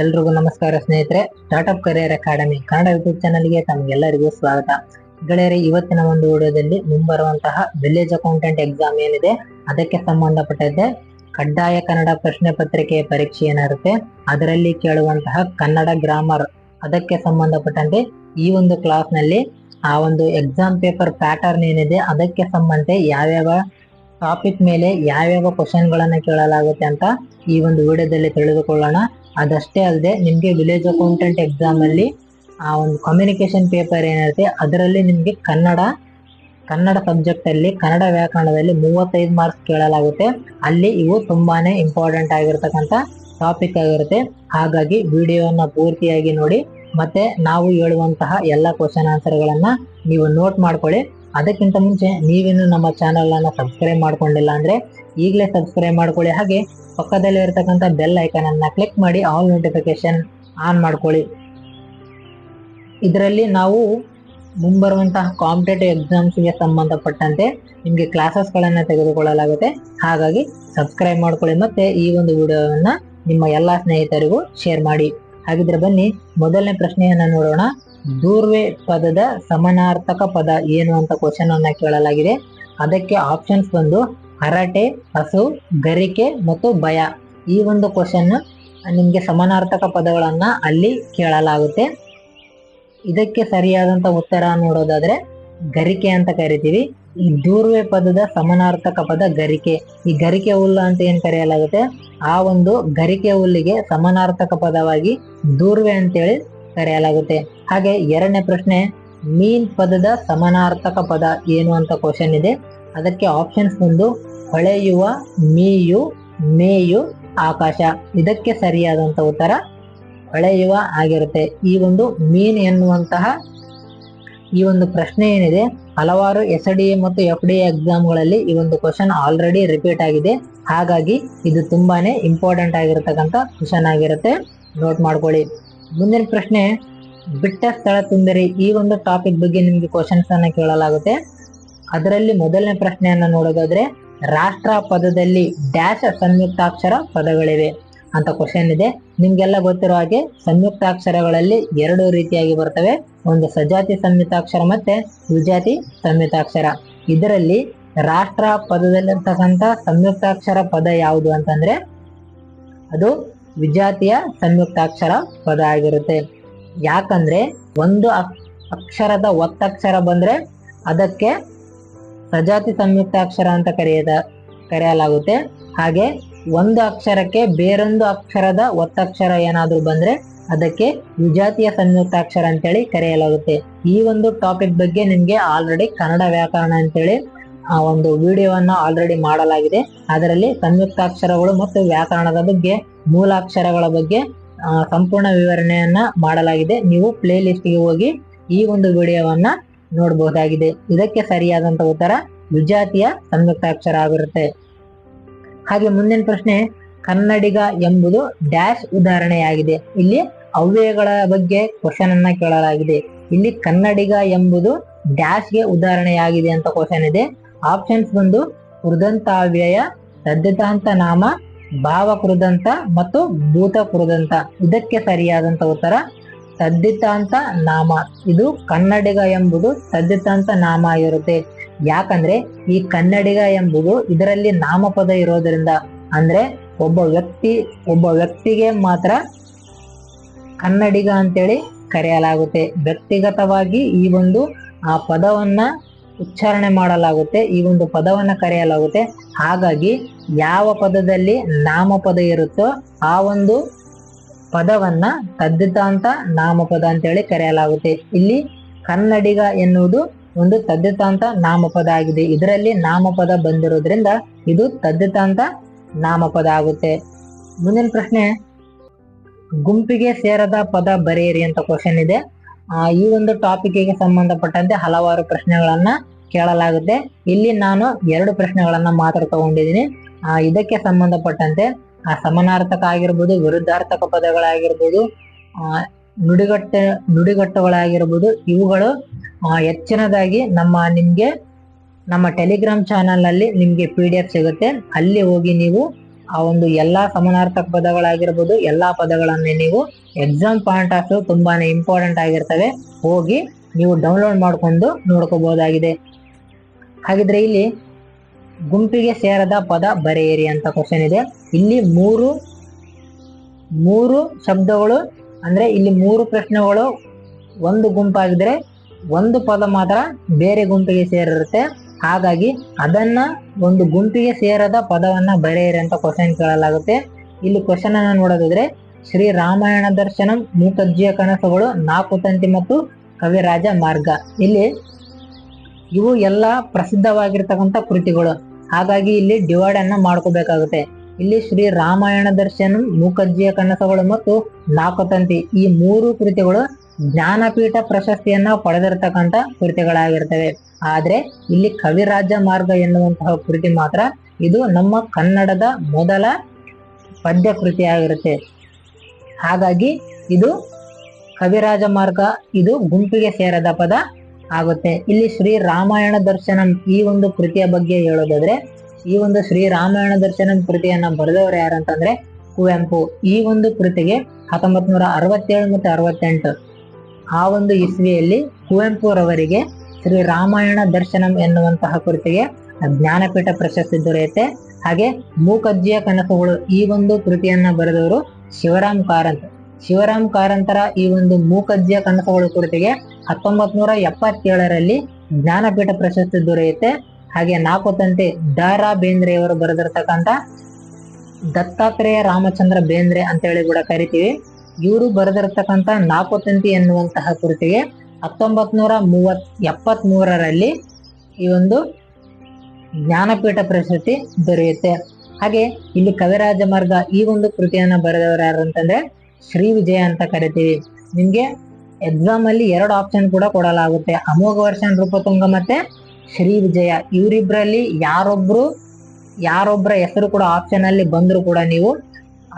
ಎಲ್ರಿಗೂ ನಮಸ್ಕಾರ ಸ್ನೇಹಿತರೆ. Startup career academy Kannada YouTube ಚಾನಲ್ಗೆ ತಮಗೆಲ್ಲರಿಗೂ ಸ್ವಾಗತ. ಗೆಳೆಯರೆ, ಇವತ್ತಿನ ಒಂದು ವಿಡಿಯೋದಲ್ಲಿ ಮುಂಬರುವಂತಹ ವಿಲೇಜ್ ಅಕೌಂಟೆಂಟ್ ಎಕ್ಸಾಮ್ ಏನಿದೆ, ಅದಕ್ಕೆ ಸಂಬಂಧಪಟ್ಟಂತೆ ಕಡ್ಡಾಯ ಕನ್ನಡ ಪ್ರಶ್ನೆ ಪತ್ರಿಕೆಯ ಪರೀಕ್ಷೆ ಏನಿರುತ್ತೆ ಅದರಲ್ಲಿ ಕೇಳುವಂತಹ ಕನ್ನಡ ಗ್ರಾಮರ್ ಅದಕ್ಕೆ ಸಂಬಂಧಪಟ್ಟಂತೆ ಈ ಒಂದು ಕ್ಲಾಸ್ನಲ್ಲಿ ಆ ಒಂದು ಎಕ್ಸಾಮ್ ಪೇಪರ್ ಪ್ಯಾಟರ್ನ್ ಏನಿದೆ, ಅದಕ್ಕೆ ಸಂಬಂಧ ಯಾವ್ಯಾವ ಟಾಪಿಕ್ ಮೇಲೆ ಯಾವ್ಯಾವ ಕ್ವಶನ್ಗಳನ್ನು ಕೇಳಲಾಗುತ್ತೆ ಅಂತ ಈ ಒಂದು ವಿಡಿಯೋದಲ್ಲಿ ತಿಳಿದುಕೊಳ್ಳೋಣ. ಅದಷ್ಟೇ ಅಲ್ಲದೆ ನಿಮಗೆ ವಿಲೇಜ್ ಅಕೌಂಟೆಂಟ್ ಎಕ್ಸಾಮ್ ಅಲ್ಲಿ, ಆ ಒಂದು ಕಮ್ಯುನಿಕೇಷನ್ ಪೇಪರ್ ಏನಿರುತ್ತೆ ಅದರಲ್ಲಿ ನಿಮಗೆ ಕನ್ನಡ ಕನ್ನಡ ಸಬ್ಜೆಕ್ಟಲ್ಲಿ ಕನ್ನಡ ವ್ಯಾಕರಣದಲ್ಲಿ ಮೂವತ್ತೈದು ಮಾರ್ಕ್ಸ್ ಕೇಳಲಾಗುತ್ತೆ. ಅಲ್ಲಿ ಇವು ತುಂಬಾನೇ ಇಂಪಾರ್ಟೆಂಟ್ ಆಗಿರ್ತಕ್ಕಂಥ ಟಾಪಿಕ್ ಆಗಿರುತ್ತೆ. ಹಾಗಾಗಿ ವಿಡಿಯೋನ ಪೂರ್ತಿಯಾಗಿ ನೋಡಿ, ಮತ್ತೆ ನಾವು ಹೇಳುವಂತಹ ಎಲ್ಲ ಕ್ವಶನ್ ಆನ್ಸರ್ಗಳನ್ನು ನೀವು ನೋಟ್ ಮಾಡ್ಕೊಳ್ಳಿ. ಅದಕ್ಕಿಂತ ಮುಂಚೆ ನೀವಿನ್ನು ನಮ್ಮ ಚಾನಲನ್ನು ಸಬ್ಸ್ಕ್ರೈಬ್ ಮಾಡ್ಕೊಂಡಿಲ್ಲ ಅಂದರೆ ಈಗಲೇ ಸಬ್ಸ್ಕ್ರೈಬ್ ಮಾಡ್ಕೊಳ್ಳಿ. ಹಾಗೆ ಪಕ್ಕದಲ್ಲಿ ಇರತಕ್ಕಂಥ ಬೆಲ್ ಐಕನ್ ಅನ್ನ ಕ್ಲಿಕ್ ಮಾಡಿ ಆಲ್ ನೋಟಿಫಿಕೇಶನ್ ಆನ್ ಮಾಡ್ಕೊಳ್ಳಿ. ಇದರಲ್ಲಿ ನಾವು ಮುಂಬರುವಂತಹ ಕಾಂಪಿಟೇಟಿವ್ ಎಕ್ಸಾಮ್ಸ್ಗೆ ಸಂಬಂಧಪಟ್ಟಂತೆ ನಿಮಗೆ ಕ್ಲಾಸಸ್ಗಳನ್ನು ತೆಗೆದುಕೊಳ್ಳಲಾಗುತ್ತೆ. ಹಾಗಾಗಿ ಸಬ್ಸ್ಕ್ರೈಬ್ ಮಾಡ್ಕೊಳ್ಳಿ ಮತ್ತೆ ಈ ಒಂದು ವಿಡಿಯೋವನ್ನ ನಿಮ್ಮ ಎಲ್ಲ ಸ್ನೇಹಿತರಿಗೂ ಶೇರ್ ಮಾಡಿ. ಹಾಗಿದ್ರೆ ಬನ್ನಿ, ಮೊದಲನೇ ಪ್ರಶ್ನೆಯನ್ನ ನೋಡೋಣ. ದೂರ್ವೆ ಪದದ ಸಮಾನಾರ್ಥಕ ಪದ ಏನು ಅಂತ ಕ್ವಶನ್ ಅನ್ನ ಕೇಳಲಾಗಿದೆ. ಅದಕ್ಕೆ ಆಪ್ಷನ್ಸ್ ಬಂದು ಹರಟೆ, ಹಸು, ಗರಿಕೆ ಮತ್ತು ಭಯ. ಈ ಒಂದು ಕ್ವಶನ್ ನಿಮಗೆ ಸಮಾನಾರ್ಥಕ ಪದಗಳನ್ನು ಅಲ್ಲಿ ಕೇಳಲಾಗುತ್ತೆ. ಇದಕ್ಕೆ ಸರಿಯಾದಂಥ ಉತ್ತರ ನೋಡೋದಾದ್ರೆ ಗರಿಕೆ ಅಂತ ಕರಿತೀವಿ. ಈ ದೂರ್ವೆ ಪದದ ಸಮಾನಾರ್ಥಕ ಪದ ಗರಿಕೆ. ಈ ಗರಿಕೆ ಹುಲ್ಲು ಅಂತ ಏನು ಕರೆಯಲಾಗುತ್ತೆ? ಆ ಒಂದು ಗರಿಕೆ ಹುಲ್ಲಿಗೆ ಸಮಾನಾರ್ಥಕ ಪದವಾಗಿ ದೂರ್ವೆ ಅಂತೇಳಿ ಕರೆಯಲಾಗುತ್ತೆ. ಹಾಗೆ ಎರಡನೇ ಪ್ರಶ್ನೆ, ಮೀನ್ ಪದದ ಸಮಾನಾರ್ಥಕ ಪದ ಏನು ಅಂತ ಕ್ವಶನ್ ಇದೆ. ಅದಕ್ಕೆ ಆಪ್ಷನ್ಸ್ ಬಂದು ಹೊಳೆಯುವ, ಮೀಯು, ಮೇಯು, ಆಕಾಶ. ಇದಕ್ಕೆ ಸರಿಯಾದಂತ ಉತ್ತರ ಹೊಳೆಯುವ ಆಗಿರುತ್ತೆ. ಈ ಒಂದು ಮೀನ್ ಎನ್ನುವಂತಹ ಈ ಒಂದು ಪ್ರಶ್ನೆ ಏನಿದೆ, ಹಲವಾರು ಎಸ್ ಡಿ ಎ ಮತ್ತು ಎಫ್ ಡಿ ಎಕ್ಸಾಮ್ಗಳಲ್ಲಿ ಈ ಒಂದು ಕ್ವಶನ್ ಆಲ್ರೆಡಿ ರಿಪೀಟ್ ಆಗಿದೆ. ಹಾಗಾಗಿ ಇದು ತುಂಬಾನೇ ಇಂಪಾರ್ಟೆಂಟ್ ಆಗಿರತಕ್ಕಂಥ ಕ್ವಶನ್ ಆಗಿರುತ್ತೆ. ನೋಟ್ ಮಾಡ್ಕೊಳ್ಳಿ. ಮುಂದಿನ ಪ್ರಶ್ನೆ, ಬಿಟ್ಟ ಸ್ಥಳ ತುಂಬರಿ. ಈ ಒಂದು ಟಾಪಿಕ್ ಬಗ್ಗೆ ನಿಮಗೆ ಕ್ವಶನ್ಸ್ ಅನ್ನ ಕೇಳಲಾಗುತ್ತೆ. ಅದರಲ್ಲಿ ಮೊದಲನೇ ಪ್ರಶ್ನೆಯನ್ನ ನೋಡೋದಾದ್ರೆ ರಾಷ್ಟ್ರ ಪದದಲ್ಲಿ ಡ್ಯಾಶ್ ಸಂಯುಕ್ತಾಕ್ಷರ ಪದಗಳಿವೆ ಅಂತ ಕ್ವಶನ್ ಇದೆ. ನಿಮ್ಗೆಲ್ಲ ಗೊತ್ತಿರೋ ಹಾಗೆ ಸಂಯುಕ್ತಾಕ್ಷರಗಳಲ್ಲಿ ಎರಡು ರೀತಿಯಾಗಿ ಬರ್ತವೆ. ಒಂದು ಸಜಾತಿ ಸಂಯುಕ್ತಾಕ್ಷರ ಮತ್ತೆ ವಿಜಾತಿ ಸಂಯುಕ್ತಾಕ್ಷರ. ಇದರಲ್ಲಿ ರಾಷ್ಟ್ರ ಪದದಲ್ಲಿರ್ತಕ್ಕಂಥ ಸಂಯುಕ್ತಾಕ್ಷರ ಪದ ಯಾವುದು ಅಂತಂದ್ರೆ ಅದು ವಿಜಾತಿಯ ಸಂಯುಕ್ತಾಕ್ಷರ ಪದ ಆಗಿರುತ್ತೆ. ಯಾಕಂದ್ರೆ ಒಂದು ಅಕ್- ಅಕ್ಷರದ ಒತ್ತಕ್ಷರ ಬಂದ್ರೆ ಅದಕ್ಕೆ ಸಜಾತಿ ಸಂಯುಕ್ತಾಕ್ಷರ ಅಂತ ಕರೆಯದ, ಕರೆಯಲಾಗುತ್ತೆ. ಹಾಗೆ ಒಂದು ಅಕ್ಷರಕ್ಕೆ ಬೇರೊಂದು ಅಕ್ಷರದ ಒತ್ತಕ್ಷರ ಏನಾದರೂ ಬಂದ್ರೆ ಅದಕ್ಕೆ ವಿಜಾತಿಯ ಸಂಯುಕ್ತಾಕ್ಷರ ಅಂತೇಳಿ ಕರೆಯಲಾಗುತ್ತೆ. ಈ ಒಂದು ಟಾಪಿಕ್ ಬಗ್ಗೆ ನಿಮಗೆ ಆಲ್ರೆಡಿ ಕನ್ನಡ ವ್ಯಾಕರಣ ಅಂತೇಳಿ, ಆ ಒಂದು ವಿಡಿಯೋವನ್ನು ಆಲ್ರೆಡಿ ಮಾಡಲಾಗಿದೆ. ಅದರಲ್ಲಿ ಸಂಯುಕ್ತಾಕ್ಷರಗಳು ಮತ್ತು ವ್ಯಾಕರಣದ ಬಗ್ಗೆ ಮೂಲಾಕ್ಷರಗಳ ಬಗ್ಗೆ ಸಂಪೂರ್ಣ ವಿವರಣೆಯನ್ನ ಮಾಡಲಾಗಿದೆ. ನೀವು ಪ್ಲೇ ಗೆ ಹೋಗಿ ಈ ಒಂದು ವಿಡಿಯೋವನ್ನ ನೋಡಬಹುದಾಗಿದೆ. ಇದಕ್ಕೆ ಸರಿಯಾದಂತ ಉತ್ತರ ವಿಜಾತಿಯ ಸಂಯುಕ್ತಾಕ್ಷರ ಆಗಿರುತ್ತೆ. ಹಾಗೆ ಮುಂದಿನ ಪ್ರಶ್ನೆ, ಕನ್ನಡಿಗ ಎಂಬುದು ಡ್ಯಾಶ್ ಉದಾಹರಣೆಯಾಗಿದೆ. ಇಲ್ಲಿ ಅವ್ಯಯಗಳ ಬಗ್ಗೆ ಕ್ವಶನ್ ಅನ್ನ ಕೇಳಲಾಗಿದೆ. ಇಲ್ಲಿ ಕನ್ನಡಿಗ ಎಂಬುದು ಡ್ಯಾಶ್ಗೆ ಉದಾಹರಣೆಯಾಗಿದೆ ಅಂತ ಕ್ವಶನ್ ಇದೆ. ಆಪ್ಷನ್ಸ್ ಬಂದು ಕೃದಂತಾವ್ಯಯ ಸದ್ಯತಾಂತ ನಾಮ ಭಾವ ಕೃದಂತ ಮತ್ತು ಭೂತ ಕೃದಂತ ಇದಕ್ಕೆ ಸರಿಯಾದಂತ ಉತ್ತರ ತದ್ದಿತಾಂತ ನಾಮ. ಇದು ಕನ್ನಡಿಗ ಎಂಬುದು ತದ್ದಿತಾಂತ ನಾಮ ಆಗಿರುತ್ತೆ ಯಾಕಂದ್ರೆ ಈ ಕನ್ನಡಿಗ ಎಂಬುದು ಇದರಲ್ಲಿ ನಾಮಪದ ಇರೋದ್ರಿಂದ. ಅಂದ್ರೆ ಒಬ್ಬ ವ್ಯಕ್ತಿ, ಒಬ್ಬ ವ್ಯಕ್ತಿಗೆ ಮಾತ್ರ ಕನ್ನಡಿಗ ಅಂತೇಳಿ ಕರೆಯಲಾಗುತ್ತೆ. ವ್ಯಕ್ತಿಗತವಾಗಿ ಈ ಒಂದು, ಆ ಪದವನ್ನ ಉಚ್ಚಾರಣೆ ಮಾಡಲಾಗುತ್ತೆ, ಈ ಒಂದು ಪದವನ್ನ ಕರೆಯಲಾಗುತ್ತೆ. ಹಾಗಾಗಿ ಯಾವ ಪದದಲ್ಲಿ ನಾಮಪದ ಇರುತ್ತೋ ಆ ಒಂದು ಪದವನ್ನ ತದ್ದಿತಾಂತ ನಾಮಪದ ಅಂತ ಹೇಳಿ ಕರೆಯಲಾಗುತ್ತೆ. ಇಲ್ಲಿ ಕನ್ನಡಿಗ ಎನ್ನುವುದು ಒಂದು ತದ್ದಿತಾಂತ ನಾಮಪದ ಆಗಿದೆ. ಇದರಲ್ಲಿ ನಾಮಪದ ಬಂದಿರೋದ್ರಿಂದ ಇದು ತದ್ದಿತಾಂತ ನಾಮಪದ ಆಗುತ್ತೆ. ಮುಂದಿನ ಪ್ರಶ್ನೆ ಗುಂಪಿಗೆ ಸೇರದ ಪದ ಬರೆಯಿರಿ ಅಂತ ಕ್ವಶನ್ ಇದೆ. ಆ, ಈ ಒಂದು ಟಾಪಿಕ್ಗೆ ಸಂಬಂಧಪಟ್ಟಂತೆ ಹಲವಾರು ಪ್ರಶ್ನೆಗಳನ್ನ ಕೇಳಲಾಗುತ್ತೆ. ಇಲ್ಲಿ ನಾನು ಎರಡು ಪ್ರಶ್ನೆಗಳನ್ನ ಮಾತ್ರ ತಗೊಂಡಿದ್ದೀನಿ. ಆ, ಇದಕ್ಕೆ ಸಂಬಂಧಪಟ್ಟಂತೆ ಆ, ಸಮಾನಾರ್ಥಕ ಆಗಿರ್ಬೋದು ವಿರುದ್ಧಾರ್ಥಕ ಪದಗಳಾಗಿರ್ಬೋದು ಆ, ನುಡಿಗಟ್ಟ ನುಡಿಗಟ್ಟುಗಳಾಗಿರ್ಬೋದು ಇವುಗಳು ಹೆಚ್ಚಿನದಾಗಿ ನಮ್ಮ ನಿಮ್ಗೆ ನಮ್ಮ ಟೆಲಿಗ್ರಾಮ್ ಚಾನಲ್ನಲ್ಲಿ ನಿಮ್ಗೆ ಪಿ ಡಿ ಎಫ್ ಸಿಗುತ್ತೆ. ಅಲ್ಲಿ ಹೋಗಿ ನೀವು ಆ ಒಂದು ಎಲ್ಲಾ ಸಮಾನಾರ್ಥಕ ಪದಗಳಾಗಿರ್ಬೋದು ಎಲ್ಲಾ ಪದಗಳನ್ನೇ ನೀವು ಎಕ್ಸಾಮ್ ಪಾಯಿಂಟ್ ಆಫ್ ವ್ಯೂ ತುಂಬಾನೇ ಇಂಪಾರ್ಟೆಂಟ್ ಆಗಿರ್ತವೆ. ಹೋಗಿ ನೀವು ಡೌನ್ಲೋಡ್ ಮಾಡ್ಕೊಂಡು ನೋಡ್ಕೋಬಹುದಾಗಿದೆ ಹಾಗಿದ್ರೆ ಇಲ್ಲಿ ಗುಂಪಿಗೆ ಸೇರದ ಪದ ಬರೆಯಿರಿ ಅಂತ ಕ್ವಶನ್ ಇದೆ. ಇಲ್ಲಿ ಮೂರು ಮೂರು ಶಬ್ದಗಳು, ಅಂದ್ರೆ ಇಲ್ಲಿ ಮೂರು ಪ್ರಶ್ನೆಗಳು ಒಂದು ಗುಂಪಾಗಿದ್ರೆ ಒಂದು ಪದ ಮಾತ್ರ ಬೇರೆ ಗುಂಪಿಗೆ ಸೇರಿರುತ್ತೆ. ಹಾಗಾಗಿ ಅದನ್ನ ಒಂದು ಗುಂಪಿಗೆ ಸೇರದ ಪದವನ್ನ ಬರೆಯಿರಿ ಅಂತ ಕ್ವಶನ್ ಕೇಳಲಾಗುತ್ತೆ. ಇಲ್ಲಿ ಕ್ವಶನ್ ಅನ್ನು ನೋಡೋದಿದ್ರೆ, ಶ್ರೀ ರಾಮಾಯಣ ದರ್ಶನಂ ಮೂಕಜ್ಜಿಯ ಕನಸುಗಳು ನಾಲ್ಕು ತಂತಿ ಮತ್ತು ಕವಿರಾಜ ಮಾರ್ಗ. ಇಲ್ಲಿ ಇವು ಎಲ್ಲ ಪ್ರಸಿದ್ಧವಾಗಿರ್ತಕ್ಕಂಥ ಕೃತಿಗಳು. ಹಾಗಾಗಿ ಇಲ್ಲಿ ಡಿವೈಡ್ ಅನ್ನ ಮಾಡ್ಕೋಬೇಕಾಗುತ್ತೆ. ಇಲ್ಲಿ ಶ್ರೀ ರಾಮಾಯಣ ದರ್ಶನ, ಮೂಕಜ್ಜಿಯ ಕನಸುಗಳು ಮತ್ತು ನಾಲ್ಕು ತಂತಿ ಈ ಮೂರು ಕೃತಿಗಳು ಜ್ಞಾನಪೀಠ ಪ್ರಶಸ್ತಿಯನ್ನ ಪಡೆದಿರತಕ್ಕಂತ ಕೃತಿಗಳಾಗಿರ್ತವೆ. ಆದ್ರೆ ಇಲ್ಲಿ ಕವಿರಾಜ ಮಾರ್ಗ ಎನ್ನುವಂತಹ ಕೃತಿ ಮಾತ್ರ ಇದು ನಮ್ಮ ಕನ್ನಡದ ಮೊದಲ ಪದ್ಯ ಕೃತಿ ಆಗಿರುತ್ತೆ ಹಾಗಾಗಿ ಇದು ಕವಿರಾಜ ಮಾರ್ಗ, ಇದು ಗುಂಪಿಗೆ ಸೇರದ ಪದ. ಆಗುತ್ತೆ. ಇಲ್ಲಿ ಶ್ರೀ ರಾಮಾಯಣ ದರ್ಶನಂ ಈ ಒಂದು ಕೃತಿಯ ಬಗ್ಗೆ ಹೇಳೋದಾದ್ರೆ, ಈ ಒಂದು ಶ್ರೀ ರಾಮಾಯಣ ದರ್ಶನಂ ಕೃತಿಯನ್ನ ಬರೆದವರು ಯಾರಂತಂದ್ರೆ ಕುವೆಂಪು. ಈ ಒಂದು ಕೃತಿಗೆ ಹತ್ತೊಂಬತ್ ನೂರ ಅರವತ್ತೇಳು ಮತ್ತು ಅರವತ್ತೆಂಟು, ಆ ಒಂದು ಇಸ್ವಿಯಲ್ಲಿ ಕುವೆಂಪುರವರಿಗೆ ಶ್ರೀ ರಾಮಾಯಣ ದರ್ಶನಂ ಎನ್ನುವಂತಹ ಕೃತಿಗೆ ಜ್ಞಾನಪೀಠ ಪ್ರಶಸ್ತಿ ದೊರೆಯುತ್ತೆ. ಹಾಗೆ ಮೂಕಜ್ಜಿಯ ಕನಸುಗಳು ಈ ಒಂದು ಕೃತಿಯನ್ನ ಬರೆದವರು ಶಿವರಾಮ್ ಕಾರಂತ್. ಶಿವರಾಮ್ ಕಾರಂತರ ಈ ಒಂದು ಮೂಕಜ್ಜಿಯ ಕನಸುಗಳು ಕೃತಿಗೆ ಹತ್ತೊಂಬತ್ ನೂರ ಎಪ್ಪತ್ತೇಳರಲ್ಲಿ ಜ್ಞಾನಪೀಠ ಪ್ರಶಸ್ತಿ ದೊರೆಯುತ್ತೆ. ಹಾಗೆ ನಾಲ್ಕು ತಂತೆ ದ ರಾ ಬೇಂದ್ರೆಯವರು ಬರೆದಿರ್ತಕ್ಕಂಥ ದತ್ತಾತ್ರೇಯ ರಾಮಚಂದ್ರ ಬೇಂದ್ರೆ ಅಂತ ಹೇಳಿ ಕೂಡ ಕರಿತೀವಿ. ಇವರು ಬರೆದಿರ್ತಕ್ಕಂಥ ನಾಲ್ಕು ತಂತಿ ಎನ್ನುವಂತಹ ಕೃತಿಗೆ ಹತ್ತೊಂಬತ್ ನೂರ ಮೂವತ್ ಎಪ್ಪತ್ ಮೂರರಲ್ಲಿ ಈ ಒಂದು ಜ್ಞಾನಪೀಠ ಪ್ರಶಸ್ತಿ ದೊರೆಯುತ್ತೆ. ಹಾಗೆ ಇಲ್ಲಿ ಕವಿರಾಜ ಮಾರ್ಗ ಈ ಒಂದು ಕೃತಿಯನ್ನು ಬರೆದವರು ಯಾರು ಅಂತಂದ್ರೆ ಶ್ರೀ ವಿಜಯ ಅಂತ ಕರಿತೀವಿ. ನಿಮ್ಗೆ ಎಕ್ಸಾಮ್ ಅಲ್ಲಿ ಎರಡು ಆಪ್ಷನ್ ಕೂಡ ಕೊಡಲಾಗುತ್ತೆ. ಅಮೋಘ ವರ್ಷನ್, ರೂಪತುಂಗ ಮತ್ತೆ ಶ್ರೀ ವಿಜಯ. ಇವರಿಬ್ರಲ್ಲಿ ಯಾರೊಬ್ರು ಯಾರೊಬ್ಬರ ಹೆಸರು ಕೂಡ ಆಪ್ಷನ್ ಅಲ್ಲಿ ಬಂದ್ರು ಕೂಡ ನೀವು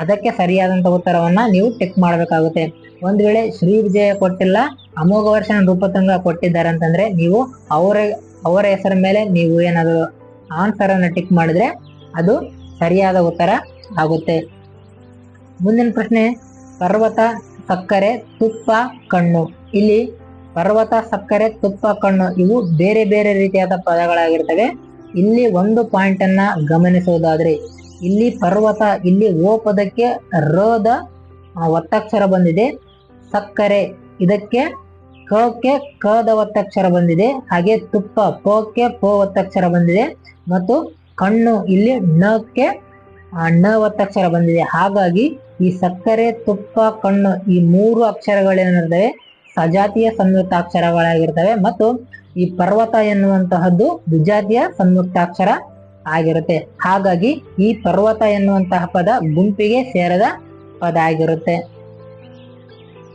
ಅದಕ್ಕೆ ಸರಿಯಾದಂತ ಉತ್ತರವನ್ನ ನೀವು ಟಿಕ್ ಮಾಡಬೇಕಾಗುತ್ತೆ. ಒಂದ್ ವೇಳೆ ಶ್ರೀ ವಿಜಯ ಕೊಟ್ಟಿಲ್ಲ, ಅಮೋಘ ವರ್ಷನ್ ನೃಪತುಂಗ ಕೊಟ್ಟಿದ್ದಾರೆ ಅಂತಂದ್ರೆ ನೀವು ಅವರ ಅವರ ಹೆಸರ ಮೇಲೆ ನೀವು ಏನಾದರೂ ಆನ್ಸರ್ ಟಿಕ್ ಮಾಡಿದ್ರೆ ಅದು ಸರಿಯಾದ ಉತ್ತರ ಆಗುತ್ತೆ. ಮುಂದಿನ ಪ್ರಶ್ನೆ, ಪರ್ವತ ಸಕ್ಕರೆ ತುಪ್ಪ ಕಣ್ಣು. ಇಲ್ಲಿ ಪರ್ವತ ಸಕ್ಕರೆ ತುಪ್ಪ ಕಣ್ಣು ಇವು ಬೇರೆ ಬೇರೆ ರೀತಿಯಾದ ಪದಗಳಾಗಿರ್ತವೆ. ಇಲ್ಲಿ ಒಂದು ಪಾಯಿಂಟ್ ಅನ್ನ ಗಮನಿಸುವುದಾದ್ರೆ ಇಲ್ಲಿ ಪರ್ವತ ಇಲ್ಲಿ ಓ ಪದಕ್ಕೆ ರದ ಒತ್ತಕ್ಷರ ಬಂದಿದೆ. ಸಕ್ಕರೆ ಇದಕ್ಕೆ ಕಕ್ಕೆ ಕದ ಒತ್ತಕ್ಷರ ಬಂದಿದೆ. ಹಾಗೆ ತುಪ್ಪ ಪೋಕ್ಕೆ ಪ ಒತ್ತಕ್ಷರ ಬಂದಿದೆ. ಮತ್ತು ಕಣ್ಣು ಇಲ್ಲಿ ನಕ್ಕೆ ಆ, ಣ ಒತ್ತಕ್ಷರ ಬಂದಿದೆ. ಹಾಗಾಗಿ ಈ ಸಕ್ಕರೆ, ತುಪ್ಪ, ಕಣ್ಣು ಈ ಮೂರು ಅಕ್ಷರಗಳೇನಿರ್ತವೆ, ಸಜಾತಿಯ ಸಂಯುಕ್ತಾಕ್ಷರಗಳಾಗಿರ್ತವೆ ಮತ್ತು ಈ ಪರ್ವತ ಎನ್ನುವಂತಹದ್ದು ದ್ವಿಜಾತಿಯ ಸಂಯುಕ್ತಾಕ್ಷರ ಆಗಿರುತ್ತೆ. ಹಾಗಾಗಿ ಈ ಪರ್ವತ ಎನ್ನುವಂತಹ ಪದ ಗುಂಪಿಗೆ ಸೇರದ ಪದ ಆಗಿರುತ್ತೆ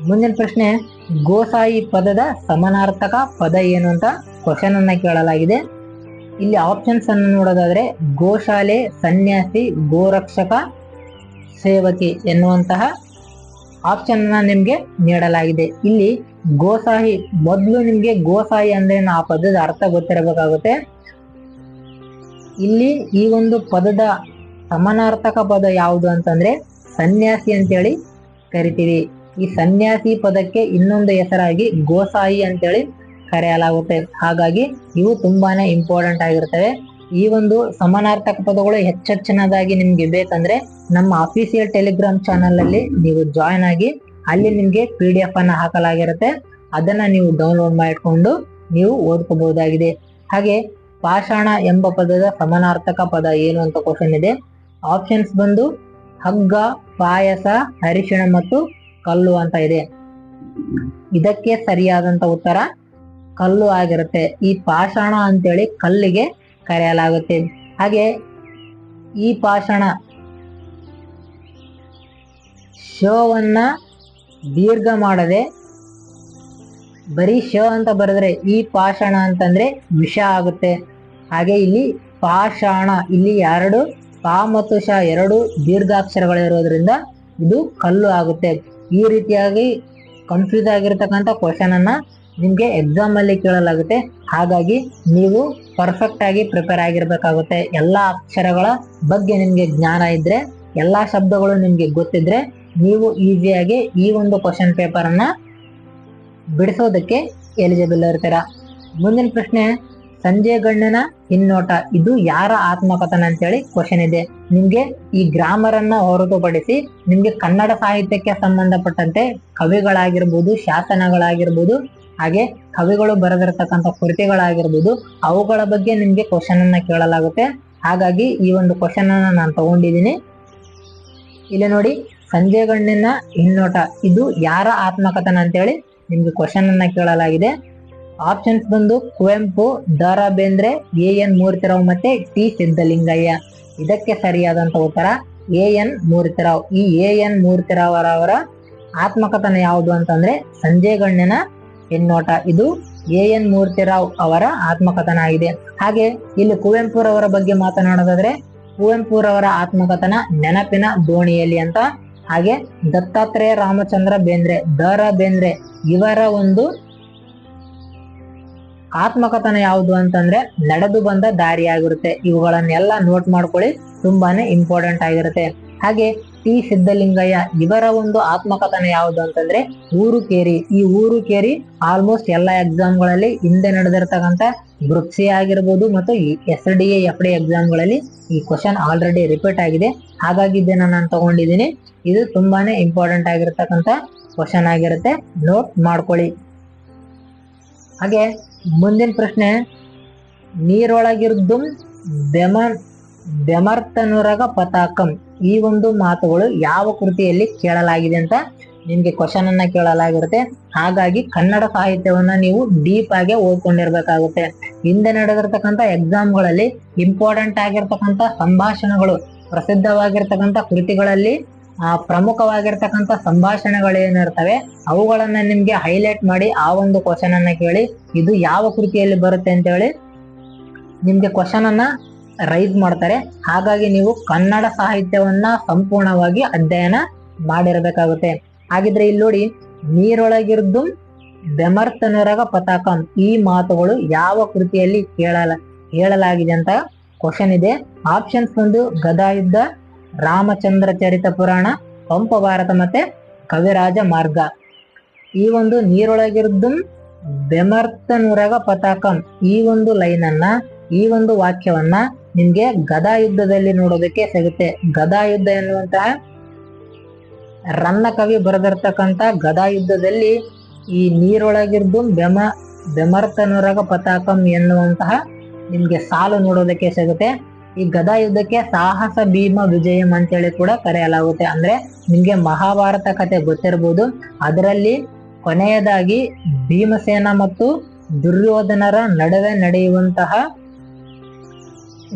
ಮುಂದಿನ ಪ್ರಶ್ನೆ, ಗೋಸಾಯಿ ಪದದ ಸಮಾನಾರ್ಥಕ ಪದ ಏನು ಅಂತ ಕ್ವಶನ್ ಅನ್ನ ಕೇಳಲಾಗಿದೆ. ಇಲ್ಲಿ ಆಪ್ಷನ್ಸ್ ಅನ್ನು ನೋಡೋದಾದ್ರೆ, ಗೋಶಾಲೆ, ಸನ್ಯಾಸಿ, ಗೋರಕ್ಷಕ ಸೇವಕಿ ಎನ್ನುವಂತಹ ಆಪ್ಷನ್ ಅನ್ನ ನಿಮ್ಗೆ ನೀಡಲಾಗಿದೆ. ಇಲ್ಲಿ ಗೋಸಾಯಿ, ಮೊದಲು ನಿಮ್ಗೆ ಗೋಸಾಯಿ ಅಂದ್ರೆ ಆ ಪದದ ಅರ್ಥ ಗೊತ್ತಿರಬೇಕಾಗುತ್ತೆ. ಇಲ್ಲಿ ಈ ಒಂದು ಪದದ ಸಮಾನಾರ್ಥಕ ಪದ ಯಾವುದು ಅಂತಂದ್ರೆ ಸನ್ಯಾಸಿ ಅಂತೇಳಿ ಕರಿತೀವಿ. ಈ ಸನ್ಯಾಸಿ ಪದಕ್ಕೆ ಇನ್ನೊಂದು ಹೆಸರಾಗಿ ಗೋಸಾಯಿ ಅಂತೇಳಿ ಕರೆಯಲಾಗುತ್ತೆ. ಹಾಗಾಗಿ ಇವು ತುಂಬಾನೇ ಇಂಪಾರ್ಟೆಂಟ್ ಆಗಿರ್ತವೆ. ಈ ಒಂದು ಸಮಾನಾರ್ಥಕ ಪದಗಳು ಹೆಚ್ಚೆಚ್ಚಿನದಾಗಿ ನಿಮ್ಗೆ ಬೇಕಂದ್ರೆ ನಮ್ಮ ಅಫಿಸಿಯಲ್ ಟೆಲಿಗ್ರಾಮ್ ಚಾನಲ್ ಅಲ್ಲಿ ನೀವು ಜಾಯ್ನ್ ಆಗಿ ಅಲ್ಲಿ ನಿಮ್ಗೆ ಪಿ ಡಿ ಎಫ್ ಅನ್ನ ಹಾಕಲಾಗಿರುತ್ತೆ. ಅದನ್ನ ನೀವು ಡೌನ್ಲೋಡ್ ಮಾಡಿಕೊಂಡು ನೀವು ಓದ್ಕೋಬಹುದಾಗಿದೆ. ಹಾಗೆ ಪಾಷಾಣ ಎಂಬ ಪದದ ಸಮಾನಾರ್ಥಕ ಪದ ಏನು ಅಂತ ಕ್ವಶನ್ ಇದೆ. ಆಪ್ಷನ್ಸ್ ಬಂದು ಹಗ್ಗ, ಪಾಯಸ, ಅರಿಶಿಣ ಮತ್ತು ಕಲ್ಲು ಅಂತ ಇದೆ. ಇದಕ್ಕೆ ಸರಿಯಾದಂತ ಉತ್ತರ ಕಲ್ಲು ಆಗಿರುತ್ತೆ. ಈ ಪಾಷಾಣ ಅಂತೇಳಿ ಕಲ್ಲಿಗೆ ಕರೆಯಲಾಗುತ್ತೆ. ಹಾಗೆ ಈ ಪಾಷಾಣ ಶೋವನ್ನ ದೀರ್ಘ ಮಾಡದೆ ಬರೀ ಶ ಅಂತ ಬರೆದ್ರೆ ಈ ಪಾಷಾಣ ಅಂತಂದ್ರೆ ವಿಷ ಆಗುತ್ತೆ. ಹಾಗೆ ಇಲ್ಲಿ ಪಾಷಾಣ, ಇಲ್ಲಿ ಎರಡು, ಪಾ ಮತ್ತು ಶ ಎರಡು ದೀರ್ಘಾಕ್ಷರಗಳಿರೋದ್ರಿಂದ ಇದು ಕಲ್ಲು ಆಗುತ್ತೆ. ಈ ರೀತಿಯಾಗಿ ಕನ್ಫ್ಯೂಸ್ ಆಗಿರ್ತಕ್ಕಂಥ ಕ್ವಶನ್ ಅನ್ನ ನಿಮ್ಗೆ ಎಕ್ಸಾಮ್ ಅಲ್ಲಿ ಕೇಳಲಾಗುತ್ತೆ. ಹಾಗಾಗಿ ನೀವು ಪರ್ಫೆಕ್ಟ್ ಆಗಿ ಪ್ರಿಪೇರ್ ಆಗಿರ್ಬೇಕಾಗುತ್ತೆ. ಎಲ್ಲ ಅಕ್ಷರಗಳ ಬಗ್ಗೆ ನಿಮಗೆ ಜ್ಞಾನ ಇದ್ರೆ, ಎಲ್ಲಾ ಶಬ್ದಗಳು ನಿಮಗೆ ಗೊತ್ತಿದ್ರೆ, ನೀವು ಈಸಿಯಾಗಿ ಈ ಒಂದು ಕ್ವಶನ್ ಪೇಪರ್ ಅನ್ನ ಬಿಡಿಸೋದಕ್ಕೆ ಎಲಿಜಿಬಲ್ ಇರ್ತೀರ. ಮುಂದಿನ ಪ್ರಶ್ನೆ ಸಂಜಯ್ ಗಣ್ಣನ ಹಿನ್ನೋಟ, ಇದು ಯಾರ ಆತ್ಮಕಥನ ಅಂತೇಳಿ ಕ್ವಶನ್ ಇದೆ. ನಿಮ್ಗೆ ಈ ಗ್ರಾಮರ್ ಅನ್ನ ಹೊರತುಪಡಿಸಿ ನಿಮ್ಗೆ ಕನ್ನಡ ಸಾಹಿತ್ಯಕ್ಕೆ ಸಂಬಂಧಪಟ್ಟಂತೆ ಕವಿಗಳಾಗಿರ್ಬೋದು, ಶಾಸನಗಳಾಗಿರ್ಬೋದು ಹಾಗೆ ಕವಿಗಳು ಬರೆದಿರ್ತಕ್ಕಂಥ ಕೃತಿಗಳಾಗಿರ್ಬೋದು, ಅವುಗಳ ಬಗ್ಗೆ ನಿಮ್ಗೆ ಕ್ವಶನ್ ಅನ್ನ ಕೇಳಲಾಗುತ್ತೆ. ಹಾಗಾಗಿ ಈ ಒಂದು ಕ್ವಶನ್ ಅನ್ನ ನಾನು ತಗೊಂಡಿದ್ದೀನಿ. ಇಲ್ಲಿ ನೋಡಿ ಸಂಜೆ ಗಣ್ಯನ ಹಿನ್ನೋಟ, ಇದು ಯಾರ ಆತ್ಮಕಥನ ಅಂತೇಳಿ ನಿಮ್ಗೆ ಕ್ವಶನ್ ಅನ್ನ ಕೇಳಲಾಗಿದೆ. ಆಪ್ಷನ್ಸ್ ಬಂದು ಕುವೆಂಪು ದ ರಾ ಬೇಂದ್ರೆ ಎ ಎನ್ ಮೂರ್ತಿರಾವ್ ಮತ್ತೆ ಟಿ ಸಿದ್ದಲಿಂಗಯ್ಯ ಇದಕ್ಕೆ ಸರಿಯಾದಂತ ಉತ್ತರ ಎ ಎನ್ ಮೂರ್ತಿರಾವ್. ಈ ಎ ಎನ್ ಮೂರ್ತಿರಾವ್ ಅವರ ಆತ್ಮಕಥನ ಯಾವುದು ಅಂತಂದ್ರೆ ಸಂಜೆ ಗಣ್ಯನ ಹಿನ್ನೋಟ. ಇದು ಎ ಎನ್ ಮೂರ್ತಿರಾವ್ ಅವರ ಆತ್ಮಕಥನ ಆಗಿದೆ. ಹಾಗೆ ಇಲ್ಲಿ ಕುವೆಂಪುರವರ ಬಗ್ಗೆ ಮಾತನಾಡೋದಾದ್ರೆ ಕುವೆಂಪುರವರ ಆತ್ಮಕಥನ ನೆನಪಿನ ದೋಣಿಯಲ್ಲಿ ಅಂತ. ಹಾಗೆ ದತ್ತಾತ್ರೇಯ ರಾಮಚಂದ್ರ ಬೇಂದ್ರೆ, ದ ರಾ ಬೇಂದ್ರೆ ಇವರ ಒಂದು ಆತ್ಮಕಥನ ಯಾವುದು ಅಂತಂದ್ರೆ ನಡೆದು ಬಂದ ದಾರಿಯಾಗಿರುತ್ತೆ. ಇವುಗಳನ್ನೆಲ್ಲ ನೋಟ್ ಮಾಡ್ಕೊಳ್ಳಿ, ತುಂಬಾನೇ ಇಂಪಾರ್ಟೆಂಟ್ ಆಗಿರುತ್ತೆ. ಹಾಗೆ ಟಿ ಸಿದ್ದಲಿಂಗಯ್ಯ ಇವರ ಒಂದು ಆತ್ಮಕಥನ ಯಾವುದು ಅಂತಂದ್ರೆ, ಊರು ಕೇರಿ. ಈ ಊರು ಕೇರಿ ಆಲ್ಮೋಸ್ಟ್ ಎಲ್ಲ ಎಕ್ಸಾಮ್ಗಳಲ್ಲಿ ಹಿಂದೆ ನಡೆದಿರ್ತಕ್ಕಂಥ ಬೃಕ್ಸಿ ಆಗಿರ್ಬೋದು ಮತ್ತು ಎಸ್ ಡಿ ಎಫ್ ಡಿ ಎಕ್ಸಾಮ್ಗಳಲ್ಲಿ ಈ ಕ್ವಶನ್ ಆಲ್ರೆಡಿ ರಿಪೀಟ್ ಆಗಿದೆ. ಹಾಗಾಗಿ ಇದನ್ನ ನಾನು ತಗೊಂಡಿದ್ದೀನಿ. ಇದು ತುಂಬಾನೇ ಇಂಪಾರ್ಟೆಂಟ್ ಆಗಿರ್ತಕ್ಕಂಥ ಕ್ವಶನ್ ಆಗಿರುತ್ತೆ. ನೋಟ್ ಮಾಡ್ಕೊಳ್ಳಿ. ಹಾಗೆ ಮುಂದಿನ ಪ್ರಶ್ನೆ ನೀರೊಳಗಿರ್ದು ಬೆಮ ಬೆಮರ್ತನುರಗ ಪತಾಕಂ. ಈ ಒಂದು ಮಾತುಗಳು ಯಾವ ಕೃತಿಯಲ್ಲಿ ಕೇಳಲಾಗಿದೆ ಅಂತ ನಿಮ್ಗೆ ಕ್ವಶನ್ ಅನ್ನ ಕೇಳಲಾಗಿರುತ್ತೆ. ಹಾಗಾಗಿ ಕನ್ನಡ ಸಾಹಿತ್ಯವನ್ನ ನೀವು ಡೀಪ್ ಆಗಿ ಓದ್ಕೊಂಡಿರ್ಬೇಕಾಗುತ್ತೆ. ಹಿಂದೆ ನಡೆದಿರ್ತಕ್ಕಂಥ ಎಕ್ಸಾಮ್ಗಳಲ್ಲಿ ಇಂಪಾರ್ಟೆಂಟ್ ಆಗಿರ್ತಕ್ಕಂಥ ಸಂಭಾಷಣೆಗಳು, ಪ್ರಸಿದ್ಧವಾಗಿರ್ತಕ್ಕಂಥ ಕೃತಿಗಳಲ್ಲಿ, ಆ, ಪ್ರಮುಖವಾಗಿರ್ತಕ್ಕಂಥ ಸಂಭಾಷಣೆಗಳೇನಿರ್ತವೆ, ಅವುಗಳನ್ನ ನಿಮ್ಗೆ ಹೈಲೈಟ್ ಮಾಡಿ ಆ ಒಂದು ಕ್ವಶನ್ ಅನ್ನ ಕೇಳಿ, ಇದು ಯಾವ ಕೃತಿಯಲ್ಲಿ ಬರುತ್ತೆ ಅಂತ ಹೇಳಿ ನಿಮ್ಗೆ ಕ್ವಶನ್ ಅನ್ನ ರೈಸ್ ಮಾಡ್ತಾರೆ. ಹಾಗಾಗಿ ನೀವು ಕನ್ನಡ ಸಾಹಿತ್ಯವನ್ನ ಸಂಪೂರ್ಣವಾಗಿ ಅಧ್ಯಯನ ಮಾಡಿರಬೇಕಾಗುತ್ತೆ. ಹಾಗಿದ್ರೆ ಇಲ್ಲಿ ನೋಡಿ ನೀರೊಳಗಿರ್ದು ಬೆಮರ್ತನರಗ ಪತಾಕಂ. ಈ ಮಾತುಗಳು ಯಾವ ಕೃತಿಯಲ್ಲಿ ಕೇಳಲ, ಹೇಳಲಾಗಿದೆ ಅಂತ ಕ್ವಶನ್ ಇದೆ. ಆಪ್ಷನ್ಸ್ ಒಂದು ಗದಾಯುದ್ಧ, ರಾಮಚಂದ್ರ ಚರಿತ ಪುರಾಣ, ಪಂಪ ಭಾರತ ಮತ್ತೆ ಕವಿರಾಜ ಮಾರ್ಗ. ಈ ಒಂದು ನೀರೊಳಗಿರ್ದು ಬೆಮರ್ತನುರಗ ಪತಾಕಂ. ಈ ಒಂದು ಲೈನ್ ಅನ್ನ ಈ ಒಂದು ವಾಕ್ಯವನ್ನ ನಿಮ್ಗೆ ಗದಾ ಯುದ್ಧದಲ್ಲಿ ನೋಡೋದಕ್ಕೆ ಸಿಗುತ್ತೆ. ಗದಾ ಯುದ್ಧ ಎನ್ನುವಂತಹ ರನ್ನ ಕವಿ ಬರೆದಿರ್ತಕ್ಕಂಥ ಗದಾ ಯುದ್ಧದಲ್ಲಿ ಈ ನೀರೊಳಗಿರ್ದು ಬೆಮ ಬೆಮರ್ತನುರಗ ಪತಾಕಂ ಎನ್ನುವಂತಹ ನಿಮ್ಗೆ ಸಾಲು ನೋಡೋದಕ್ಕೆ ಸಿಗುತ್ತೆ. ಈ ಗದಾ ಯುದ್ಧಕ್ಕೆ ಸಾಹಸ, ಭೀಮ, ವಿಜಯಂ ಅಂತೇಳಿ ಕೂಡ ಕರೆಯಲಾಗುತ್ತೆ. ಅಂದ್ರೆ ನಿಮ್ಗೆ ಮಹಾಭಾರತ ಕತೆ ಗೊತ್ತಿರ್ಬೋದು. ಅದರಲ್ಲಿ ಕೊನೆಯದಾಗಿ ಭೀಮಸೇನ ಮತ್ತು ದುರ್ಯೋಧನರ ನಡುವೆ ನಡೆಯುವಂತಹ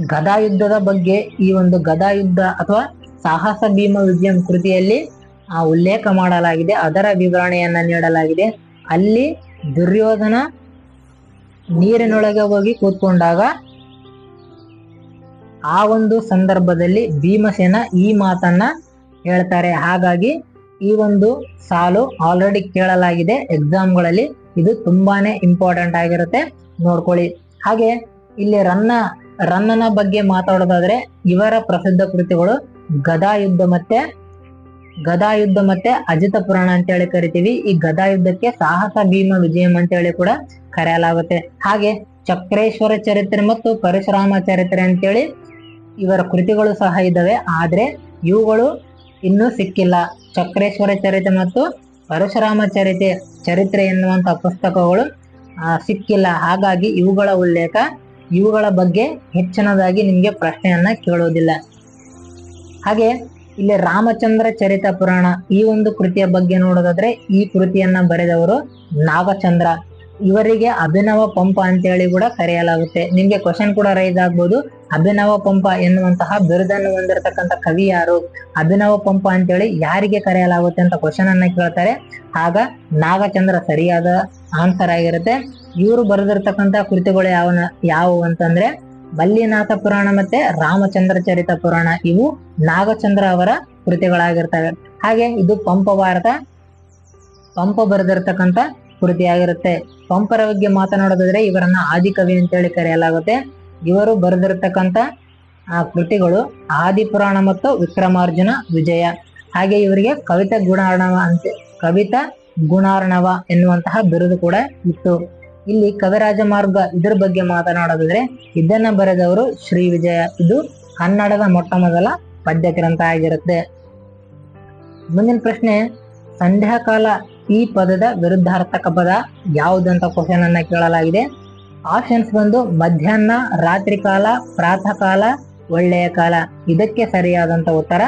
ಗದಾ ಯುದ್ಧದ ಬಗ್ಗೆ ಈ ಒಂದು ಗದಾ ಯುದ್ಧ ಅಥವಾ ಸಾಹಸ ಭೀಮ ವಿಜಯಂ ಕೃತಿಯಲ್ಲಿ ಆ ಉಲ್ಲೇಖ ಮಾಡಲಾಗಿದೆ. ಅದರ ವಿವರಣೆಯನ್ನ ನೀಡಲಾಗಿದೆ. ಅಲ್ಲಿ ದುರ್ಯೋಧನ ನೀರಿನೊಳಗೆ ಹೋಗಿ ಕೂತ್ಕೊಂಡಾಗ ಆ ಒಂದು ಸಂದರ್ಭದಲ್ಲಿ ಭೀಮಸೇನ ಈ ಮಾತನ್ನ ಹೇಳ್ತಾರೆ. ಹಾಗಾಗಿ ಈ ಒಂದು ಸಾಲು ಆಲ್ರೆಡಿ ಕೇಳಲಾಗಿದೆ. ಎಕ್ಸಾಮ್ಗಳಲ್ಲಿ ಇದು ತುಂಬಾನೇ ಇಂಪಾರ್ಟೆಂಟ್ ಆಗಿರುತ್ತೆ. ನೋಡ್ಕೊಳ್ಳಿ. ಹಾಗೆ ಇಲ್ಲಿ ರನ್ನ ರನ್ನನ ಬಗ್ಗೆ ಮಾತಾಡೋದಾದ್ರೆ ಇವರ ಪ್ರಸಿದ್ಧ ಕೃತಿಗಳು ಗದಾ ಯುದ್ಧ ಮತ್ತೆ ಗದಾ ಯುದ್ಧ ಮತ್ತೆ ಅಜಿತ ಪುರಾಣ ಅಂತ ಹೇಳಿ ಕರಿತೀವಿ. ಈ ಗದಾ ಯುದ್ಧಕ್ಕೆ ಸಾಹಸ, ಭೀಮ, ವಿಜಯಂ ಅಂತ ಹೇಳಿ ಕೂಡ ಕರೆಯಲಾಗುತ್ತೆ. ಹಾಗೆ ಚಕ್ರೇಶ್ವರ ಚರಿತ್ರೆ ಮತ್ತು ಪರಶುರಾಮ ಚರಿತ್ರೆ ಅಂತೇಳಿ ಇವರ ಕೃತಿಗಳು ಸಹ ಇದ್ದಾವೆ. ಆದ್ರೆ ಇವುಗಳು ಇನ್ನೂ ಸಿಕ್ಕಿಲ್ಲ. ಚಕ್ರೇಶ್ವರ ಚರಿತ್ರೆ ಮತ್ತು ಪರಶುರಾಮ ಚರಿತೆ, ಚರಿತ್ರೆ ಎನ್ನುವಂತಹ ಪುಸ್ತಕಗಳು ಸಿಕ್ಕಿಲ್ಲ. ಹಾಗಾಗಿ ಇವುಗಳ ಉಲ್ಲೇಖ ಇವುಗಳ ಬಗ್ಗೆ ಹೆಚ್ಚಿನದಾಗಿ ನಿಮಗೆ ಪ್ರಶ್ನೆಯನ್ನ ಕೇಳೋದಿಲ್ಲ. ಹಾಗೆ ಇಲ್ಲಿ ರಾಮಚಂದ್ರ ಚರಿತ ಪುರಾಣ ಈ ಒಂದು ಕೃತಿಯ ಬಗ್ಗೆ ನೋಡೋದಾದ್ರೆ ಈ ಕೃತಿಯನ್ನ ಬರೆದವರು ನಾಗಚಂದ್ರ. ಇವರಿಗೆ ಅಭಿನವ ಪಂಪ ಅಂತೇಳಿ ಕೂಡ ಕರೆಯಲಾಗುತ್ತೆ. ನಿಮ್ಗೆ ಕ್ವಶನ್ ಕೂಡ ರೈಸ್ ಆಗ್ಬೋದು. ಅಭಿನವ ಪಂಪ ಎನ್ನುವಂತಹ ಬಿರುದನ್ನು ಹೊಂದಿರತಕ್ಕಂತ ಕವಿ ಯಾರು? ಅಭಿನವ ಪಂಪ ಅಂತೇಳಿ ಯಾರಿಗೆ ಕರೆಯಲಾಗುತ್ತೆ ಅಂತ ಕ್ವಶನ್ ಅನ್ನ ಕೇಳ್ತಾರೆ. ಆಗ ನಾಗಚಂದ್ರ ಸರಿಯಾದ ಆನ್ಸರ್ ಆಗಿರುತ್ತೆ. ಇವರು ಬರೆದಿರ್ತಕ್ಕಂತ ಕೃತಿಗಳು ಯಾವ ಯಾವುವು ಅಂತಂದ್ರೆ ಬಲ್ಲಿನಾಥ ಪುರಾಣ ಮತ್ತೆ ರಾಮಚಂದ್ರ ಚರಿತ ಪುರಾಣ. ಇವು ನಾಗಚಂದ್ರ ಅವರ ಕೃತಿಗಳಾಗಿರ್ತವೆ. ಹಾಗೆ ಇದು ಪಂಪ ಭಾರತ. ಪಂಪ ಬರೆದಿರ್ತಕ್ಕಂತ ಕೃತಿಯಾಗಿರುತ್ತೆ. ಪಂಪರ ಬಗ್ಗೆ ಮಾತನಾಡೋದಾದ್ರೆ ಇವರನ್ನ ಆದಿಕವಿ ಅಂತೇಳಿ ಕರೆಯಲಾಗುತ್ತೆ. ಇವರು ಬರೆದಿರ್ತಕ್ಕಂತ ಆ, ಕೃತಿಗಳು ಆದಿಪುರಾಣ ಮತ್ತು ವಿಕ್ರಮಾರ್ಜುನ ವಿಜಯ. ಹಾಗೆ ಇವರಿಗೆ ಕವಿತಾ ಗುಣಾರ್ಣವ ಅಂತ ಕವಿತಾ ಗುಣಾರ್ಣವ ಎನ್ನುವಂತಹ ಬಿರುದು ಕೂಡ ಇತ್ತು. ಇಲ್ಲಿ ಕವಿರಾಜ ಮಾರ್ಗ ಇದ್ರ ಬಗ್ಗೆ ಮಾತನಾಡೋದಾದ್ರೆ, ಇದನ್ನ ಬರೆದವರು ಶ್ರೀ ವಿಜಯ. ಇದು ಕನ್ನಡದ ಮೊಟ್ಟ ಮೊದಲ ಪದ್ಯ ಗ್ರಂಥ ಆಗಿರುತ್ತೆ. ಮುಂದಿನ ಪ್ರಶ್ನೆ ಸಂಧ್ಯಾಕಾಲ ಈ ಪದದ ವಿರುದ್ಧಾರ್ಥಕ ಪದ ಯಾವುದಂತ ಕ್ವಶನ್ ಅನ್ನ ಕೇಳಲಾಗಿದೆ. ಆಪ್ಷನ್ಸ್ ಬಂದು ಮಧ್ಯಾಹ್ನ, ರಾತ್ರಿ ಕಾಲ, ಪ್ರಾತಃ ಕಾಲ, ಒಳ್ಳೆಯ ಕಾಲ. ಇದಕ್ಕೆ ಸರಿಯಾದಂತ ಉತ್ತರ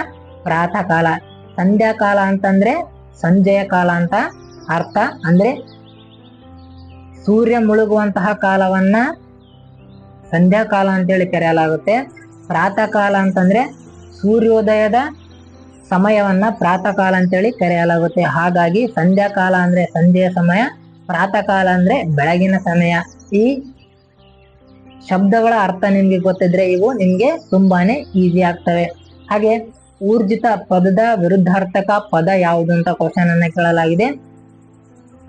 ಪ್ರಾತಃ ಕಾಲ. ಸಂಧ್ಯಾಕಾಲ ಅಂತಂದ್ರೆ ಸಂಜೆಯ ಕಾಲ ಅಂತ ಅರ್ಥ. ಅಂದ್ರೆ ಸೂರ್ಯ ಮುಳುಗುವಂತಹ ಕಾಲವನ್ನ ಸಂಧ್ಯಾಕಾಲ ಅಂತೇಳಿ ಕರೆಯಲಾಗುತ್ತೆ. ಪ್ರಾತಃ ಕಾಲ ಅಂತಂದ್ರೆ ಸೂರ್ಯೋದಯದ ಸಮಯವನ್ನ ಪ್ರಾತಃ ಕಾಲ ಅಂತೇಳಿ ಕರೆಯಲಾಗುತ್ತೆ. ಹಾಗಾಗಿ ಸಂಧ್ಯಾಕಾಲ ಅಂದ್ರೆ ಸಂಜೆಯ ಸಮಯ ಪ್ರಾತಃ ಕಾಲ ಅಂದ್ರೆ ಬೆಳಗಿನ ಸಮಯ. ಈ ಶಬ್ದಗಳ ಅರ್ಥ ನಿಮ್ಗೆ ಗೊತ್ತಿದ್ರೆ ಇವು ನಿಮ್ಗೆ ತುಂಬಾನೇ ಈಸಿ ಆಗ್ತವೆ. ಹಾಗೆ ಊರ್ಜಿತ ಪದದ ವಿರುದ್ಧಾರ್ಥಕ ಪದ ಯಾವುದು ಅಂತ ಕ್ವಶನ್ ಅನ್ನ ಕೇಳಲಾಗಿದೆ.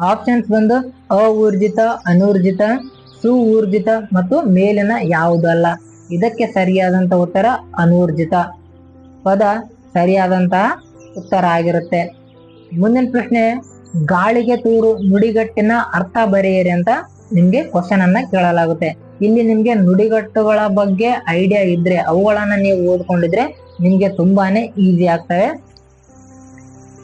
ಆಪ್ಷನ್ಸ್ ಬಂದು ಅಊರ್ಜಿತ, ಅನೂರ್ಜಿತ, ಸುಊರ್ಜಿತ ಮತ್ತು ಮೇಲಿನ ಯಾವುದಲ್ಲ ಇದಕ್ಕೆ ಸರಿಯಾದಂತ ಉತ್ತರ ಅನೂರ್ಜಿತ. ಪದ ಸರಿಯಾದಂತಹ ಉತ್ತರ ಆಗಿರುತ್ತೆ. ಮುಂದಿನ ಪ್ರಶ್ನೆ, ಗಾಳಿಗೆ ತೂರು ನುಡಿಗಟ್ಟಿನ ಅರ್ಥ ಬರೆಯಿರಿ ಅಂತ ನಿಮಗೆ ಕ್ವಶನ್ ಅನ್ನ ಕೇಳಲಾಗುತ್ತೆ. ಇಲ್ಲಿ ನಿಮಗೆ ನುಡಿಗಟ್ಟುಗಳ ಬಗ್ಗೆ ಐಡಿಯಾ ಇದ್ರೆ, ಅವುಗಳನ್ನ ನೀವು ಓದ್ಕೊಂಡಿದ್ರೆ ನಿಮ್ಗೆ ತುಂಬಾನೇ ಈಸಿ ಆಗ್ತವೆ.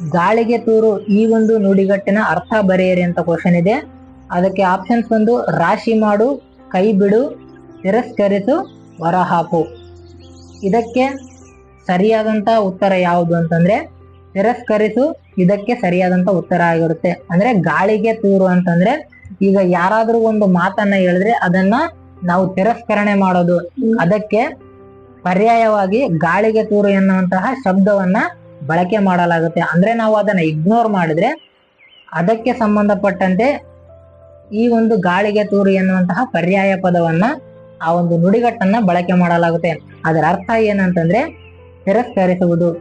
ಗಾಳಿಗೆ ತೂರು ಈ ಒಂದು ನುಡಿಗಟ್ಟಿನ ಅರ್ಥ ಬರೆಯಿರಿ ಅಂತ ಕ್ವಶನ್ ಇದೆ. ಅದಕ್ಕೆ ಆಪ್ಷನ್ಸ್ ಒಂದು ರಾಶಿ ಮಾಡು ಕೈ ಬಿಡು ತಿರಸ್ಕರಿಸು ಹೊರಹಾಕು. ಇದಕ್ಕೆ ಸರಿಯಾದಂಥ ಉತ್ತರ ಯಾವುದು ಅಂತಂದ್ರೆ ತಿರಸ್ಕರಿಸು ಇದಕ್ಕೆ ಸರಿಯಾದಂಥ ಉತ್ತರ ಆಗಿರುತ್ತೆ. ಅಂದ್ರೆ ಗಾಳಿಗೆ ತೂರು ಅಂತಂದ್ರೆ ಈಗ ಯಾರಾದರೂ ಒಂದು ಮಾತನ್ನ ಹೇಳಿದ್ರೆ ಅದನ್ನ ನಾವು ತಿರಸ್ಕರಣೆ ಮಾಡೋದು. ಅದಕ್ಕೆ ಪರ್ಯಾಯವಾಗಿ ಗಾಳಿಗೆ ತೂರು ಎನ್ನುವಂತಹ ಶಬ್ದವನ್ನ ಬಳಕೆ ಮಾಡಲಾಗುತ್ತೆ ಅಂದ್ರೆ ನಾವು ಅದನ್ನ ಇಗ್ನೋರ್ ಮಾಡಿದ್ರೆ ಅದಕ್ಕೆ ಸಂಬಂಧಪಟ್ಟಂತೆ ಈ ಒಂದು ಗಾಳಿಗೆ ತೂರು ಎನ್ನುವಂತಹ ಪರ್ಯಾಯ ಪದವನ್ನ ಆ ಒಂದು ನುಡಿಗಟ್ಟನ್ನ ಬಳಕೆ ಮಾಡಲಾಗುತ್ತೆ. ಅದರ ಅರ್ಥ ಏನಂತಂದ್ರೆ ತಿರಸ್ಕರಿಸುವುದು.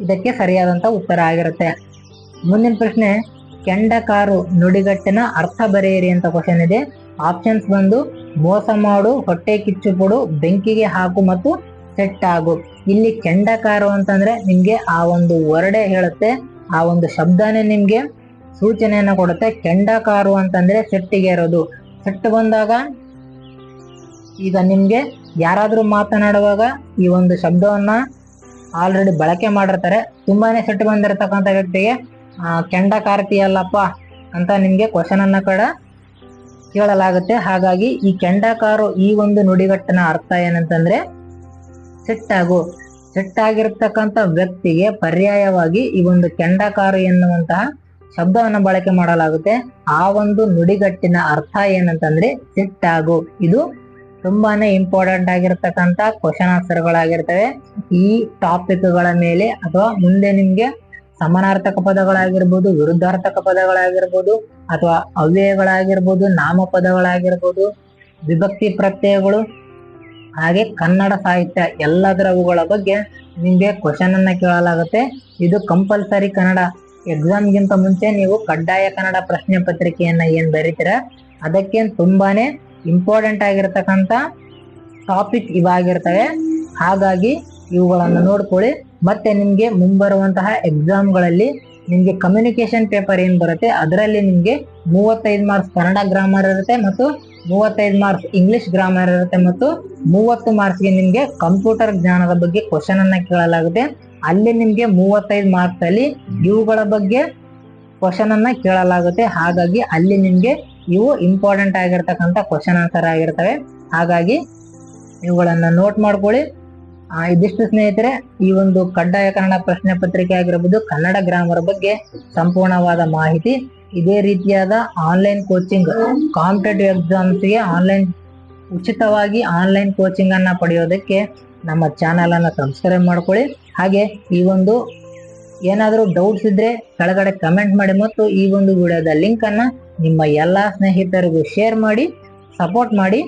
ಇದಕ್ಕೆ ಸರಿಯಾದಂತ ಉತ್ತರ ಆಗಿರುತ್ತೆ. ಮುಂದಿನ ಪ್ರಶ್ನೆ ಕೆಂಡಕಾರು ನುಡಿಗಟ್ಟಿನ ಅರ್ಥ ಬರೆಯಿರಿ ಅಂತ ಕ್ವಶನ್ ಇದೆ. ಆಪ್ಷನ್ಸ್ ಬಂದು ಮೋಸ ಮಾಡು, ಹೊಟ್ಟೆ ಕಿಚ್ಚು ಕೊಡು, ಬೆಂಕಿಗೆ ಹಾಕು ಮತ್ತು ಸೆಟ್ ಆಗು. ಇಲ್ಲಿ ಕೆಂಡಕಾರು ಅಂತಂದ್ರೆ ನಿಮ್ಗೆ ಆ ಒಂದು ವರ್ಡೆ ಹೇಳುತ್ತೆ ಆ ಒಂದು ಶಬ್ದನೇ ನಿಮ್ಗೆ ಸೂಚನೆಯನ್ನು ಕೊಡುತ್ತೆ. ಕೆಂಡಕಾರು ಅಂತಂದ್ರೆ ಸೆಟ್ಟಿಗೆ ಇರೋದು. ಸೆಟ್ ಬಂದಾಗ ಈಗ ನಿಮ್ಗೆ ಯಾರಾದರೂ ಮಾತನಾಡುವಾಗ ಈ ಒಂದು ಶಬ್ದವನ್ನ ಆಲ್ರೆಡಿ ಬಳಕೆ ಮಾಡಿರ್ತಾರೆ. ತುಂಬಾನೇ ಸೆಟ್ ಬಂದಿರತಕ್ಕಂಥ ವ್ಯಕ್ತಿಗೆ ಆ, ಕೆಂಡ ಕಾರ್ತಿಯಲ್ಲಪ್ಪ ಅಂತ ನಿಮ್ಗೆ ಕ್ವಶನ್ ಅನ್ನ ಕೂಡ ಕೇಳಲಾಗುತ್ತೆ. ಹಾಗಾಗಿ ಈ ಕೆಂಡಕಾರು ಈ ಒಂದು ನುಡಿಗಟ್ಟನ ಅರ್ಥ ಏನಂತಂದ್ರೆ ಸಿಟ್ಟಾಗು. ಸಿಟ್ಟಾಗಿರ್ತಕ್ಕಂಥ ವ್ಯಕ್ತಿಗೆ ಪರ್ಯಾಯವಾಗಿ ಈ ಒಂದು ಕೆಂಡಕಾರು ಎನ್ನುವಂತಹ ಶಬ್ದವನ್ನು ಬಳಕೆ ಮಾಡಲಾಗುತ್ತೆ. ಆ ಒಂದು ನುಡಿಗಟ್ಟಿನ ಅರ್ಥ ಏನಂತಂದ್ರೆ ಸಿಟ್ಟಾಗು. ಇದು ತುಂಬಾನೇ ಇಂಪಾರ್ಟೆಂಟ್ ಆಗಿರ್ತಕ್ಕಂಥ ಕ್ವಶನ್ ಆನ್ಸರ್ಗಳಾಗಿರ್ತವೆ ಈ ಟಾಪಿಕ್ಗಳ ಮೇಲೆ ಅಥವಾ ಮುಂದೆ ನಿಮ್ಗೆ ಸಮಾನಾರ್ಥಕ ಪದಗಳಾಗಿರ್ಬೋದು, ವಿರುದ್ಧಾರ್ಥಕ ಪದಗಳಾಗಿರ್ಬೋದು, ಅಥವಾ ಅವ್ಯಯಗಳಾಗಿರ್ಬೋದು, ನಾಮಪದಗಳಾಗಿರ್ಬೋದು, ವಿಭಕ್ತಿ ಪ್ರತ್ಯಯಗಳು ಹಾಗೆ ಕನ್ನಡ ಸಾಹಿತ್ಯ ಎಲ್ಲದರವುಗಳ ಬಗ್ಗೆ ನಿಮಗೆ ಕ್ವಶನ್ ಅನ್ನ ಕೇಳಲಾಗುತ್ತೆ. ಇದು ಕಂಪಲ್ಸರಿ ಕನ್ನಡ. ಎಕ್ಸಾಮ್ಗಿಂತ ಮುಂಚೆ ನೀವು ಕಡ್ಡಾಯ ಕನ್ನಡ ಪ್ರಶ್ನೆ ಪತ್ರಿಕೆಯನ್ನ ಏನ್ ಬರೀತೀರ? ಅದಕ್ಕೆ ತುಂಬಾನೇ ಇಂಪಾರ್ಟೆಂಟ್ ಆಗಿರ್ತಕ್ಕಂಥ ಟಾಪಿಕ್ ಇವಾಗಿರ್ತವೆ. ಹಾಗಾಗಿ ಇವುಗಳನ್ನು ನೋಡ್ಕೊಳ್ಳಿ. ಮತ್ತೆ ನಿಮಗೆ ಮುಂಬರುವಂತಹ ಎಕ್ಸಾಮ್ಗಳಲ್ಲಿ ನಿಮಗೆ ಕಮ್ಯುನಿಕೇಶನ್ ಪೇಪರ್ ಏನು ಬರುತ್ತೆ? ಅದರಲ್ಲಿ ನಿಮಗೆ ಮೂವತ್ತೈದು ಮಾರ್ಕ್ಸ್ ಕನ್ನಡ ಗ್ರಾಮರ್ ಇರುತ್ತೆ ಮತ್ತು ಮೂವತ್ತೈದು ಮಾರ್ಕ್ಸ್ ಇಂಗ್ಲಿಷ್ ಗ್ರಾಮರ್ ಇರುತ್ತೆ ಮತ್ತು ಮೂವತ್ತು ಮಾರ್ಕ್ಸ್ಗೆ ನಿಮಗೆ ಕಂಪ್ಯೂಟರ್ ಜ್ಞಾನದ ಬಗ್ಗೆ ಕ್ವಶನ್ ಅನ್ನ ಕೇಳಲಾಗುತ್ತೆ. ಅಲ್ಲಿ ನಿಮಗೆ ಮೂವತ್ತೈದು ಮಾರ್ಕ್ಸ್ ಅಲ್ಲಿ ಇವುಗಳ ಬಗ್ಗೆ ಕ್ವಶನ್ ಅನ್ನ ಕೇಳಲಾಗುತ್ತೆ. ಹಾಗಾಗಿ ಅಲ್ಲಿ ನಿಮಗೆ ಇವು ಇಂಪಾರ್ಟೆಂಟ್ ಆಗಿರ್ತಕ್ಕಂಥ ಕ್ವಶನ್ ಆನ್ಸರ್ ಆಗಿರ್ತವೆ. ಹಾಗಾಗಿ ಇವುಗಳನ್ನು ನೋಟ್ ಮಾಡ್ಕೊಳ್ಳಿ. ಇದಿಷ್ಟು ಸ್ನೇಹಿತರೆ, ಈ ಒಂದು ಕಡ್ಡಾಯ ಕನ್ನಡ ಪ್ರಶ್ನೆ ಪತ್ರಿಕೆ ಆಗಿರಬಹುದು ಕನ್ನಡ ಗ್ರಾಮರ್ ಬಗ್ಗೆ ಸಂಪೂರ್ಣವಾದ ಮಾಹಿತಿ. ಇದೇ ರೀತಿಯಾದ ಆನ್ಲೈನ್ ಕೋಚಿಂಗ್ ಕಾಂಪಿಟೇಟಿವ್ ಎಕ್ಸಾಮ್ಸ್ಗೆ ಆನ್ಲೈನ್ ಉಚಿತವಾಗಿ ಆನ್ಲೈನ್ ಕೋಚಿಂಗ್ ಅನ್ನ ಪಡೆಯೋದಕ್ಕೆ ನಮ್ಮ ಚಾನಲ್ ಅನ್ನ ಸಬ್ಸ್ಕ್ರೈಬ್ ಮಾಡ್ಕೊಳ್ಳಿ. ಹಾಗೆ ಈ ಒಂದು ಏನಾದರೂ ಡೌಟ್ಸ್ ಇದ್ರೆ ಕೆಳಗಡೆ ಕಮೆಂಟ್ ಮಾಡಿ ಮತ್ತು ಈ ಒಂದು ವಿಡಿಯೋದ ಲಿಂಕ್ ಅನ್ನ ನಿಮ್ಮ ಎಲ್ಲಾ ಸ್ನೇಹಿತರಿಗೂ ಶೇರ್ ಮಾಡಿ ಸಪೋರ್ಟ್ ಮಾಡಿ.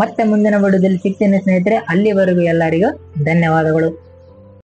ಮತ್ತೆ ಮುಂದಿನ ವಿಡಿಯೋದಲ್ಲಿ ಸಿಗ್ತೇನೆ ಸ್ನೇಹಿತರೆ, ಅಲ್ಲಿವರೆಗೂ ಎಲ್ಲರಿಗೂ ಧನ್ಯವಾದಗಳು.